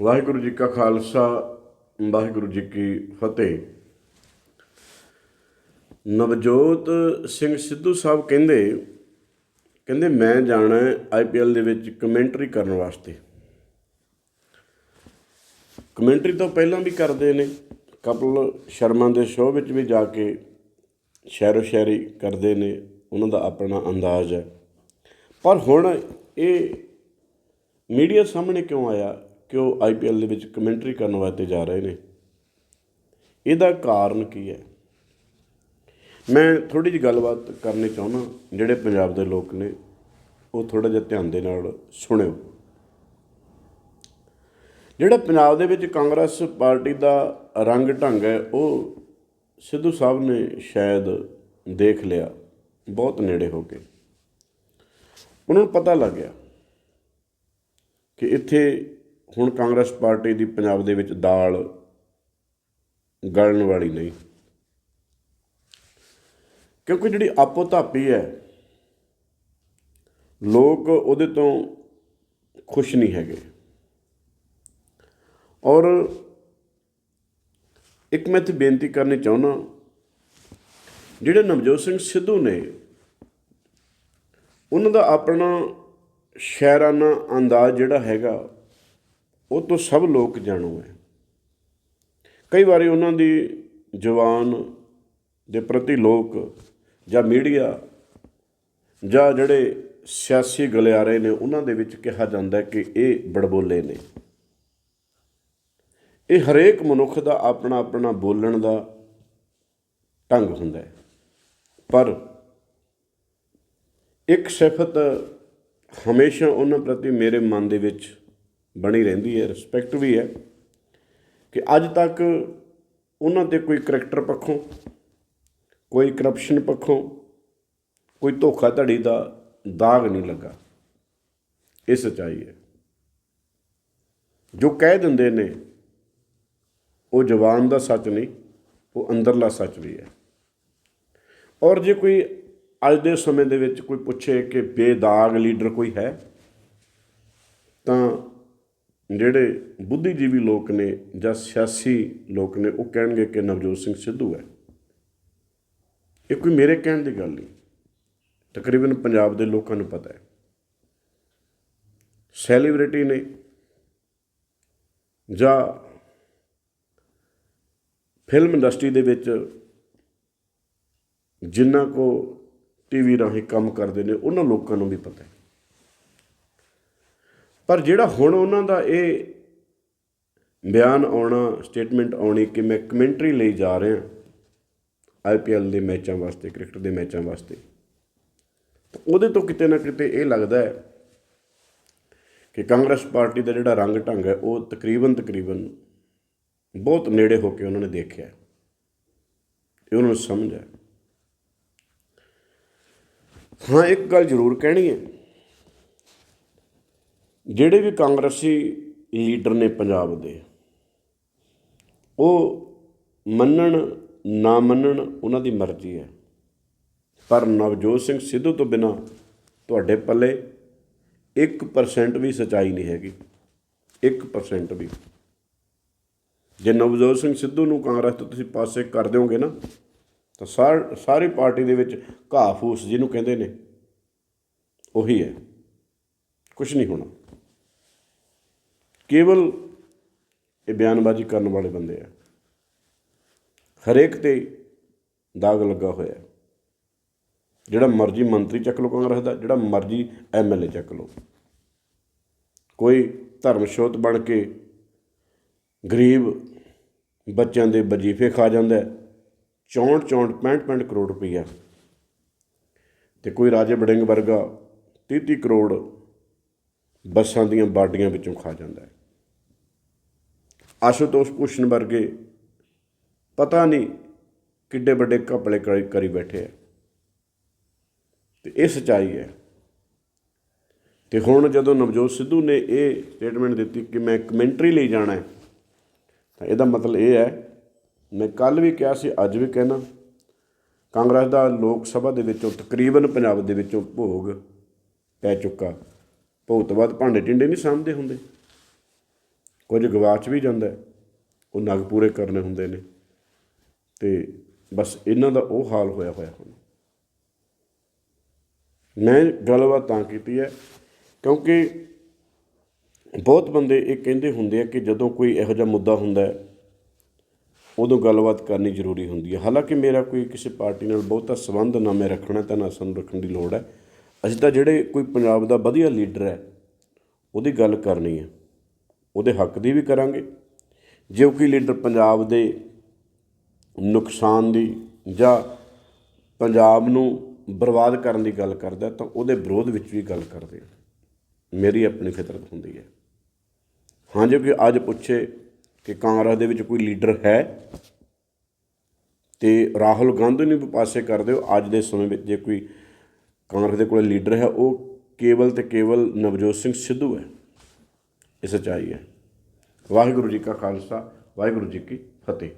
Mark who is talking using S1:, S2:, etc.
S1: ਵਾਹਿਗੁਰੂ ਜੀ ਕਾ ਖਾਲਸਾ, ਵਾਹਿਗੁਰੂ ਜੀ ਕੀ ਫਤਿਹ। ਨਵਜੋਤ ਸਿੰਘ ਸਿੱਧੂ ਸਾਹਿਬ ਕਹਿੰਦੇ ਕਹਿੰਦੇ ਮੈਂ ਜਾਣਾ ਆਈਪੀਐਲ ਦੇ ਵਿੱਚ ਕਮੈਂਟਰੀ ਕਰਨ ਵਾਸਤੇ। ਕਮੈਂਟਰੀ ਤੋਂ ਪਹਿਲਾਂ ਵੀ ਕਰਦੇ ਨੇ, ਕਪਲ ਸ਼ਰਮਾ ਦੇ ਸ਼ੋਅ ਵਿੱਚ ਵੀ ਜਾ ਕੇ ਸ਼ਾਇਰੋ ਸ਼ੈਰੀ ਕਰਦੇ ਨੇ, ਉਹਨਾਂ ਦਾ ਆਪਣਾ ਅੰਦਾਜ਼ ਹੈ। ਪਰ ਹੁਣ ਇਹ ਮੀਡੀਆ ਸਾਹਮਣੇ ਕਿਉਂ ਆਇਆ? ਕਿ ਉਹ ਆਈਪੀਐਲ ਦੇ ਵਿੱਚ ਕਮੈਂਟਰੀ ਕਰਨ ਵਾਸਤੇ ਜਾ ਰਹੇ ਨੇ। ਇਹਦਾ ਕਾਰਨ ਕੀ ਹੈ? ਮੈਂ ਥੋੜੀ ਜਿਹੀ ਗੱਲਬਾਤ ਕਰਨੀ ਚਾਹੁੰਦਾ, ਜਿਹੜੇ ਪੰਜਾਬ ਦੇ ਲੋਕ ਨੇ, ਉਹ ਥੋੜਾ ਜਿਹਾ ਧਿਆਨ ਦੇ ਨਾਲ ਸੁਣਿਓ। ਜਿਹੜਾ ਪੰਜਾਬ ਦੇ ਵਿੱਚ ਕਾਂਗਰਸ ਪਾਰਟੀ ਦਾ ਰੰਗ ਢੰਗ ਹੈ, ਉਹ ਸਿੱਧੂ ਸਾਹਿਬ ਨੇ ਸ਼ਾਇਦ ਦੇਖ ਲਿਆ, ਬਹੁਤ ਨੇੜੇ ਹੋ ਕੇ। ਉਹਨਾਂ ਨੂੰ ਪਤਾ ਲੱਗ ਗਿਆ ਕਿ ਇੱਥੇ ਹੁਣ ਕਾਂਗਰਸ ਪਾਰਟੀ ਦੀ ਪੰਜਾਬ ਦੇ ਵਿੱਚ ਦਾਲ ਗਲਣ ਵਾਲੀ ਨਹੀਂ। ਕਿਉਂਕਿ ਜਿਹੜੀ ਆਪੋ ਧਾਪੀ ਹੈ, ਲੋਕ ਉਹਦੇ ਤੋਂ ਖੁਸ਼ ਨਹੀਂ ਹੈਗੇ। ਔਰ ਇੱਕ ਮੈਂ ਤੇ ਬੇਨਤੀ ਕਰਨੀ ਚਾਹੁੰਦਾ, ਜਿਹੜੇ ਨਵਜੋਤ ਸਿੰਘ ਸਿੱਧੂ ਨੇ, ਉਹਨਾਂ ਦਾ ਆਪਣਾ ਸ਼ਾਇਰਾਨਾ ਅੰਦਾਜ਼ ਜਿਹੜਾ ਹੈਗਾ ਉਹ ਤੋਂ ਸਭ ਲੋਕ ਜਾਣੂ ਹੈ। ਕਈ ਵਾਰੀ ਉਹਨਾਂ ਦੀ ਜਵਾਨ ਦੇ ਪ੍ਰਤੀ ਲੋਕ ਜਾਂ ਮੀਡੀਆ ਜਾਂ ਜਿਹੜੇ ਸਿਆਸੀ ਗਲਿਆਰੇ ਨੇ, ਉਹਨਾਂ ਦੇ ਵਿੱਚ ਕਿਹਾ ਜਾਂਦਾ ਕਿ ਇਹ ਬੜਬੋਲੇ ਨੇ। ਇਹ ਹਰੇਕ ਮਨੁੱਖ ਦਾ ਆਪਣਾ ਆਪਣਾ ਬੋਲਣ ਦਾ ਢੰਗ ਹੁੰਦਾ ਹੈ। ਪਰ ਇੱਕ ਸਿਫਤ ਹਮੇਸ਼ਾ ਉਹਨਾਂ ਪ੍ਰਤੀ ਮੇਰੇ ਮਨ ਦੇ ਵਿੱਚ ਬਣੀ ਰਹਿੰਦੀ ਹੈ ਰਿਸਪੈਕਟ ਵੀ ਹੈ ਕਿ ਅੱਜ ਤੱਕ ਉਹਨਾਂ ਤੇ ਕੋਈ ਕਰੈਕਟਰ ਪੱਖੋਂ, ਕੋਈ ਕਰਪਸ਼ਨ ਪੱਖੋਂ, ਕੋਈ ਧੋਖਾ ਧੜੀ ਦਾ ਦਾਗ ਨਹੀਂ ਲੱਗਾ। ਇਹ ਸਚਾਈ ਹੈ। ਜੋ ਕਹਿ ਦਿੰਦੇ ਨੇ, ਉਹ ਜਵਾਨ ਦਾ ਸੱਚ ਨਹੀਂ, ਉਹ ਅੰਦਰਲਾ ਸੱਚ ਵੀ ਹੈ। ਔਰ ਜੇ ਕੋਈ ਅੱਜ ਦੇ ਸਮੇਂ ਦੇ ਵਿੱਚ ਕੋਈ ਪੁੱਛੇ ਕਿ ਬੇਦਾਗ ਲੀਡਰ ਕੋਈ ਹੈ, ਤਾਂ ਜਿਹੜੇ ਬੁੱਧੀਜੀਵੀ ਲੋਕ ਨੇ ਜਾਂ ਸਿਆਸੀ ਲੋਕ ਨੇ, ਉਹ ਕਹਿਣਗੇ ਕਿ ਨਵਜੋਤ ਸਿੰਘ ਸਿੱਧੂ ਹੈ। ਇਹ ਕੋਈ ਮੇਰੇ ਕਹਿਣ ਦੀ ਗੱਲ ਨਹੀਂ। ਤਕਰੀਬਨ ਪੰਜਾਬ ਦੇ ਲੋਕਾਂ ਨੂੰ ਪਤਾ ਹੈ। ਸੈਲੀਬ੍ਰਿਟੀ ਨੇ ਜਾਂ ਫਿਲਮ ਇੰਡਸਟਰੀ ਦੇ ਵਿੱਚ ਜਿਨ੍ਹਾਂ ਕੋ ਟੀਵੀ ਰਾਹੀਂ ਕੰਮ ਕਰਦੇ ਨੇ, ਉਹਨਾਂ ਲੋਕਾਂ ਨੂੰ ਵੀ ਪਤਾ ਹੈ। ਪਰ ਜਿਹੜਾ ਹੁਣ ਉਹਨਾਂ ਦਾ ਇਹ ਬਿਆਨ ਆਉਣਾ ਸਟੇਟਮੈਂਟ ਆਉਣੀ ਕਿ ਮੈਂ ਕਮੈਂਟਰੀ ਲਈ ਜਾ ਰਿਹਾ ਆਈਪੀਐਲ ਦੇ ਮੈਚਾਂ ਵਾਸਤੇ, ਕ੍ਰਿਕਟ ਦੇ ਮੈਚਾਂ ਵਾਸਤੇ, ਤਾਂ ਉਹਦੇ ਤੋਂ ਕਿਤੇ ਨਾ ਕਿਤੇ ਇਹ ਲੱਗਦਾ ਹੈ ਕਿ ਕਾਂਗਰਸ ਪਾਰਟੀ ਦਾ ਜਿਹੜਾ ਰੰਗ ਢੰਗ ਹੈ, ਉਹ ਤਕਰੀਬਨ ਤਕਰੀਬਨ ਬਹੁਤ ਨੇੜੇ ਹੋ ਕੇ ਉਹਨਾਂ ਨੇ ਦੇਖਿਆ ਇਹ ਉਹਨਾਂ ਨੂੰ ਸਮਝ ਹੈ। ਹਾਂ, ਇੱਕ ਗੱਲ ਜ਼ਰੂਰ ਕਹਿਣੀ ਹੈ ਜਿਹੜੇ ਵੀ ਕਾਂਗਰਸੀ ਲੀਡਰ ਨੇ ਪੰਜਾਬ ਦੇ, ਉਹ ਮੰਨਣ, ਨਾ ਮੰਨਣ ਉਹਨਾਂ ਦੀ ਮਰਜ਼ੀ ਹੈ। ਪਰ ਨਵਜੋਤ ਸਿੰਘ ਸਿੱਧੂ ਤੋਂ ਬਿਨਾ ਤੁਹਾਡੇ ਪੱਲੇ 1% ਵੀ ਸਚਾਈ ਨਹੀਂ ਹੈਗੀ। 1% ਵੀ। ਜੇ ਨਵਜੋਤ ਸਿੰਘ ਸਿੱਧੂ ਨੂੰ ਕਾਂਗਰਸ ਤੋਂ ਤੁਸੀਂ ਪਾਸੇ ਕਰ ਦਿਓਗੇ ਨਾ, ਤਾਂ ਸਾਰ, ਸਾਰੀ ਪਾਰਟੀ ਦੇ ਵਿੱਚ ਘਾਹ ਫੂਸ ਜਿਹਨੂੰ ਕਹਿੰਦੇ ਨੇ, ਉਹੀ ਹੈ। ਕੁਝ ਨਹੀਂ ਹੋਣਾ। ਕੇਵਲ ਇਹ ਬਿਆਨਬਾਜ਼ੀ ਕਰਨ ਵਾਲੇ ਬੰਦੇ ਆ। ਹਰੇਕ ਤੇ ਦਾਗ ਲੱਗਾ ਹੋਇਆ ਜਿਹੜਾ ਮਰਜ਼ੀ ਮੰਤਰੀ ਚੱਕ ਲਓ, ਕਾਂਗਰਸ ਦਾ, ਜਿਹੜਾ ਮਰਜ਼ੀ ਐਮਐਲਏ ਚੱਕ ਲਓ। ਕੋਈ ਧਰਮ ਧਰਮਸ਼ੋਤ ਬਣ ਕੇ ਗਰੀਬ ਬੱਚਿਆਂ ਦੇ ਵਜੀਫੇ ਖਾ ਜਾਂਦਾ ਹੈ। 64 64 65 65 ਕਰੋੜ ਰੁਪਈਆ। ਤੇ ਕੋਈ ਰਾਜੇ ਬੜਿੰਗ ਵਰਗਾ 30 30 ਕਰੋੜ ਬੱਸਾਂ ਦੀਆਂ ਬਾਡੀਆਂ ਵਿੱਚੋਂ ਖਾ ਜਾਂਦਾ ਹੈ। ਆਸ਼ੂਤੋਸ਼ ਭੂਸ਼ਣ ਵਰਗੇ ਪਤਾ ਨਹੀਂ ਕਿੱਡੇ ਵੱਡੇ ਘਪਲੇ ਕਰੀ ਕਰੀ ਬੈਠੇ ਆ। ਤੇ ਇਹ ਸਚਾਈ ਹੈ। ਤੇ ਹੁਣ ਜਦੋਂ ਨਵਜੋਤ ਸਿੱਧੂ ਨੇ ਇਹ ਸਟੇਟਮੈਂਟ ਦਿੱਤੀ ਕਿ ਮੈਂ ਕਮੈਂਟਰੀ ਲਈ ਜਾਣਾ ਹੈ, ਤਾਂ ਇਹਦਾ ਮਤਲਬ ਇਹ ਹੈ, ਮੈਂ ਕੱਲ ਵੀ ਕਿਹਾ ਸੀ, ਅੱਜ ਵੀ ਕਹਿਣਾ, ਕਾਂਗਰਸ ਦਾ ਲੋਕ ਸਭਾ ਦੇ ਵਿੱਚੋਂ ਤਕਰੀਬਨ ਪੰਜਾਬ ਦੇ ਵਿੱਚੋਂ ਭੋਗ ਪੈ ਚੁੱਕਾ। ਭੋਗ ਤੋਂ ਬਾਅਦ ਭਾਂਡੇ ਟਿੰਡੇ ਨਹੀਂ ਸਾਂਭਦੇ ਹੁੰਦੇ। ਕੁਝ ਗਵਾਚ ਵੀ ਜਾਂਦਾ ਉਹ ਨਗ ਪੂਰੇ ਕਰਨੇ ਹੁੰਦੇ ਨੇ। ਤੇ ਬਸ ਇਹਨਾਂ ਦਾ ਉਹ ਹਾਲ ਹੋਇਆ ਹੋਇਆ ਹੁਣ। ਮੈਂ ਗੱਲਬਾਤ ਤਾਂ ਕੀਤੀ ਹੈ, ਕਿਉਂਕਿ ਬਹੁਤ ਬੰਦੇ ਇਹ ਕਹਿੰਦੇ ਹੁੰਦੇ ਆ ਕਿ ਜਦੋਂ ਕੋਈ ਇਹੋ ਜਿਹਾ ਮੁੱਦਾ ਹੁੰਦਾ ਹੈ, ਉਦੋਂ ਗੱਲਬਾਤ ਕਰਨੀ ਜ਼ਰੂਰੀ ਹੁੰਦੀ ਹੈ। ਹਾਲਾਂਕਿ ਮੇਰਾ ਕੋਈ ਕਿਸੇ ਪਾਰਟੀ ਨਾਲ ਬਹੁਤਾ ਸੰਬੰਧ ਨਾ ਮੈਂ ਰੱਖਣਾ ਤਾਂ ਨਾ ਸਾਨੂੰ ਰੱਖਣ ਦੀ ਲੋੜ ਹੈ। ਅਸੀਂ ਤਾਂ ਜਿਹੜੇ ਕੋਈ ਪੰਜਾਬ ਦਾ ਵਧੀਆ ਲੀਡਰ ਹੈ, ਉਹਦੀ ਗੱਲ ਕਰਨੀ ਹੈ। ਉਹਦੇ ਹੱਕ ਦੀ ਵੀ ਕਰਾਂਗੇ। ਜੇ ਕੋਈ ਲੀਡਰ ਪੰਜਾਬ ਦੇ ਨੁਕਸਾਨ ਦੀ ਜਾਂ ਪੰਜਾਬ ਨੂੰ ਬਰਬਾਦ ਕਰਨ ਦੀ ਗੱਲ ਕਰਦਾ ਤਾਂ ਉਹਦੇ ਵਿਰੋਧ ਵਿੱਚ ਵੀ ਗੱਲ ਕਰਦੇ ਮੇਰੀ ਆਪਣੀ ਫਿਤਰਤ ਹੁੰਦੀ ਹੈ। ਹਾਂ, ਜੋ ਕਿ ਅੱਜ ਪੁੱਛੇ ਕਿ ਕਾਂਗਰਸ ਦੇ ਵਿੱਚ ਕੋਈ ਲੀਡਰ ਹੈ ਤੇ ਰਾਹੁਲ ਗਾਂਧੀ ਨੂੰ ਵੀ ਪਾਸੇ ਕਰ ਦਿਓ ਅੱਜ ਦੇ ਸਮੇਂ ਵਿੱਚ ਜੇ ਕੋਈ ਕਾਂਗਰਸ ਦੇ ਕੋਲ ਲੀਡਰ ਹੈ, ਉਹ ਕੇਵਲ ਤੇ ਕੇਵਲ ਨਵਜੋਤ ਸਿੰਘ ਸਿੱਧੂ ਹੈ। ਇਹ ਸੱਚਾਈ ਹੈ। ਵਾਹਿਗੁਰੂ ਜੀ ਕਾ ਖਾਲਸਾ ਵਾਹਿਗੁਰੂ ਜੀ ਕੀ ਫਤਿਹ।